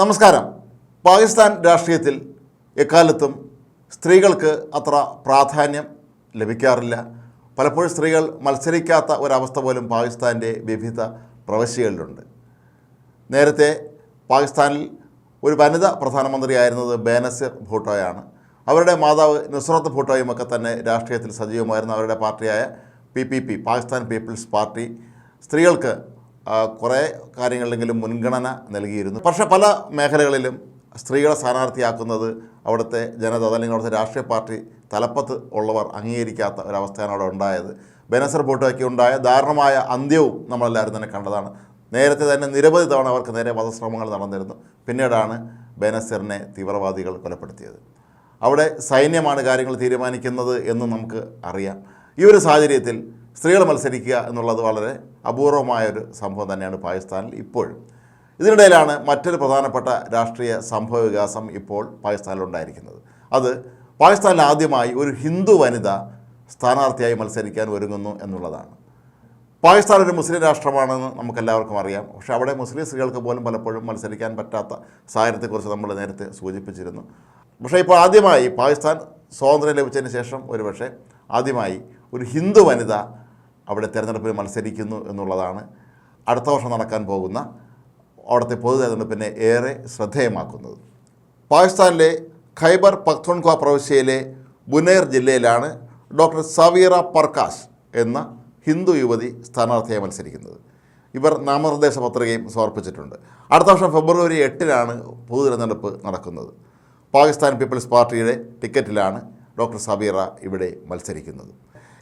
നമസ്കാരം. പാകിസ്ഥാൻ രാഷ്ട്രീയത്തിൽ എക്കാലത്തും സ്ത്രീകൾക്ക് അത്ര പ്രാധാന്യം ലഭിക്കാറില്ല. പലപ്പോഴും സ്ത്രീകൾ മത്സരിക്കാത്ത ഒരവസ്ഥ പോലും പാകിസ്ഥാന്റെ വിവിധ പ്രവശ്യകളിലുണ്ട്. നേരത്തെ പാകിസ്ഥാനിൽ ഒരു വനിത പ്രധാനമന്ത്രിയായിരുന്നത് ബേനസിർ ഭൂട്ടോയാണ്. അവരുടെ മാതാവ് നുസ്രത്ത് ഭൂട്ടോയും ഒക്കെ തന്നെ രാഷ്ട്രീയത്തിൽ സജീവമായിരുന്നു. അവരുടെ പാർട്ടിയായ P P P Pakistan Peoples Party സ്ത്രീകൾക്ക് കുറേ കാര്യങ്ങളിലെങ്കിലും മുൻഗണന നൽകിയിരുന്നു. പക്ഷേ പല മേഖലകളിലും സ്ത്രീകളെ സ്ഥാനാർത്ഥിയാക്കുന്നത് അവിടുത്തെ ജനത അല്ലെങ്കിൽ അവിടുത്തെ രാഷ്ട്രീയ പാർട്ടി തലപ്പത്ത് ഉള്ളവർ അംഗീകരിക്കാത്ത ഒരവസ്ഥയാണ് അവിടെ ഉണ്ടായത്. ബെനസർ ബോട്ടൊക്കെ ഉണ്ടായ ദാരുണമായ അന്ത്യവും നമ്മളെല്ലാവരും തന്നെ കണ്ടതാണ്. നേരത്തെ തന്നെ നിരവധി തവണ അവർക്ക് നേരെ വധശ്രമങ്ങൾ നടന്നിരുന്നു. പിന്നീടാണ് ബെനസറിനെ തീവ്രവാദികൾ കൊലപ്പെടുത്തിയത്. അവിടെ സൈന്യമാണ് കാര്യങ്ങൾ തീരുമാനിക്കുന്നത് എന്ന് നമുക്ക് അറിയാം. ഈ ഒരു സാഹചര്യത്തിൽ സ്ത്രീകൾ മത്സരിക്കുക എന്നുള്ളത് വളരെ അപൂർവമായൊരു സംഭവം തന്നെയാണ് പാകിസ്ഥാനിൽ ഇപ്പോഴും. ഇതിനിടയിലാണ് മറ്റൊരു പ്രധാനപ്പെട്ട രാഷ്ട്രീയ സംഭവ വികാസം ഇപ്പോൾ പാകിസ്ഥാനിലുണ്ടായിരിക്കുന്നത്. അത് പാകിസ്ഥാനിൽ ആദ്യമായി ഒരു ഹിന്ദു വനിത സ്ഥാനാർത്ഥിയായി മത്സരിക്കാൻ ഒരുങ്ങുന്നു എന്നുള്ളതാണ്. പാകിസ്ഥാൻ ഒരു മുസ്ലിം രാഷ്ട്രമാണെന്ന് നമുക്കെല്ലാവർക്കും അറിയാം. പക്ഷേ അവിടെ മുസ്ലിം സ്ത്രീകൾക്ക് പോലും പലപ്പോഴും മത്സരിക്കാൻ പറ്റാത്ത സാഹചര്യത്തെക്കുറിച്ച് നമ്മൾ നേരത്തെ സൂചിപ്പിച്ചിരുന്നു. പക്ഷേ ഇപ്പോൾ ആദ്യമായി പാകിസ്ഥാൻ സ്വാതന്ത്ര്യം ലഭിച്ചതിന് ശേഷം ഒരുപക്ഷെ ആദ്യമായി ഒരു ഹിന്ദു വനിത അവിടെ തിരഞ്ഞെടുപ്പിൽ മത്സരിക്കുന്നു എന്നുള്ളതാണ് അടുത്ത വർഷം നടക്കാൻ പോകുന്ന അവിടുത്തെ പൊതു തിരഞ്ഞെടുപ്പിനെ ഏറെ ശ്രദ്ധേയമാക്കുന്നത്. പാകിസ്ഥാനിലെ ഖൈബർ പഖ്തൂൺഖ്വ പ്രവിശ്യയിലെ ബുനേർ ജില്ലയിലാണ് ഡോക്ടർ സവീറ പർക്കാശ് എന്ന ഹിന്ദു യുവതി സ്ഥാനാർത്ഥിയായി മത്സരിക്കുന്നത്. ഇവർ നാമനിർദ്ദേശ പത്രികയും സമർപ്പിച്ചിട്ടുണ്ട്. അടുത്ത വർഷം ഫെബ്രുവരി എട്ടിനാണ് പൊതു തിരഞ്ഞെടുപ്പ് നടക്കുന്നത്. പാകിസ്ഥാൻ പീപ്പിൾസ് പാർട്ടിയുടെ ടിക്കറ്റിലാണ് ഡോക്ടർ സബീറ ഇവിടെ മത്സരിക്കുന്നത്.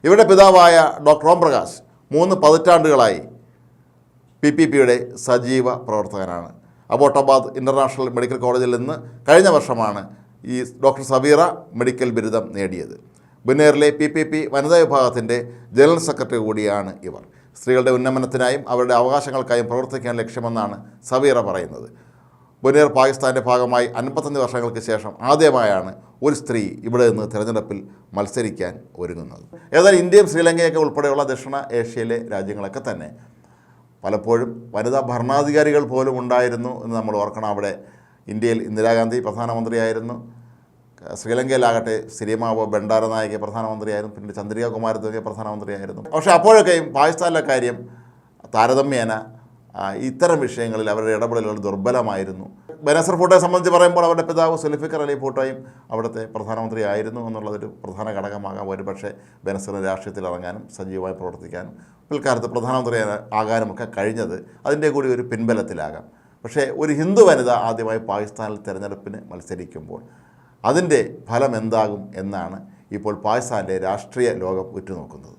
ഇവരുടെ പിതാവായ ഡോക്ടർ ഓം പ്രകാശ് മൂന്ന് പതിറ്റാണ്ടുകളായി പി പി പിയുടെ സജീവ പ്രവർത്തകനാണ്. അബോട്ടാബാദ് ഇന്റർനാഷണൽ മെഡിക്കൽ കോളേജിൽ നിന്ന് കഴിഞ്ഞ വർഷമാണ് ഈ ഡോക്ടർ സബീറ മെഡിക്കൽ ബിരുദം നേടിയത്. ബുനേറിലെ പി പി പി വനിതാ വിഭാഗത്തിന്റെ ജനറൽ സെക്രട്ടറി കൂടിയാണ് ഇവർ. സ്ത്രീകളുടെ ഉന്നമനത്തിനായും അവരുടെ അവകാശങ്ങൾക്കായും പ്രവർത്തിക്കാൻ ലക്ഷ്യമെന്നാണ് സബീറ പറയുന്നത്. ബുനേർ പാകിസ്ഥാന്റെ ഭാഗമായി അൻപത്തഞ്ച് വർഷങ്ങൾക്ക് ശേഷം ആദ്യമായാണ് ഒരു സ്ത്രീ ഇവിടെ നിന്ന് തിരഞ്ഞെടുപ്പിൽ മത്സരിക്കാൻ ഒരുങ്ങുന്നത്. ഏതായാലും ഇന്ത്യയും ശ്രീലങ്കയൊക്കെ ഉൾപ്പെടെയുള്ള ദക്ഷിണ ഏഷ്യയിലെ രാജ്യങ്ങളൊക്കെ തന്നെ പലപ്പോഴും വനിതാ ഭരണാധികാരികൾ പോലും ഉണ്ടായിരുന്നു എന്ന് നമ്മൾ ഓർക്കണം. അവിടെ ഇന്ത്യയിൽ ഇന്ദിരാഗാന്ധി പ്രധാനമന്ത്രിയായിരുന്നു. ശ്രീലങ്കയിലാകട്ടെ സിരിമാവോ ബണ്ടാരനായക പ്രധാനമന്ത്രിയായിരുന്നു. പിന്നീട് ചന്ദ്രിക പ്രധാനമന്ത്രിയായിരുന്നു. പക്ഷേ അപ്പോഴൊക്കെയും പാകിസ്ഥാനിലെ കാര്യം താരതമ്യേന ഇത്തരം വിഷയങ്ങളിൽ അവരുടെ ഇടപെടലുകൾ ദുർബലമായിരുന്നു. ബനാസർ ഫോട്ടോയെ സംബന്ധിച്ച് പറയുമ്പോൾ അവരുടെ പിതാവ് സുലിഫിക്കർ അലി ഫോട്ടോയും അവിടുത്തെ പ്രധാനമന്ത്രി ആയിരുന്നു എന്നുള്ളതൊരു പ്രധാന ഘടകമാകാം. ഒരുപക്ഷെ ബനസറിന് രാഷ്ട്രീയത്തിൽ ഇറങ്ങാനും സജീവമായി പ്രവർത്തിക്കാനും പിൽക്കാലത്ത് പ്രധാനമന്ത്രി ആകാനും ഒക്കെ കഴിഞ്ഞത് അതിന്റെ കൂടി ഒരു പിൻബലത്തിലാകാം. പക്ഷേ ഒരു ഹിന്ദു വനിത ആദ്യമായി പാകിസ്ഥാനിൽ തിരഞ്ഞെടുപ്പിന് മത്സരിക്കുമ്പോൾ അതിന്റെ ഫലം എന്താകും എന്നാണ് ഇപ്പോൾ പാകിസ്ഥാന്റെ രാഷ്ട്രീയ ലോകം ഉറ്റുനോക്കുന്നത്.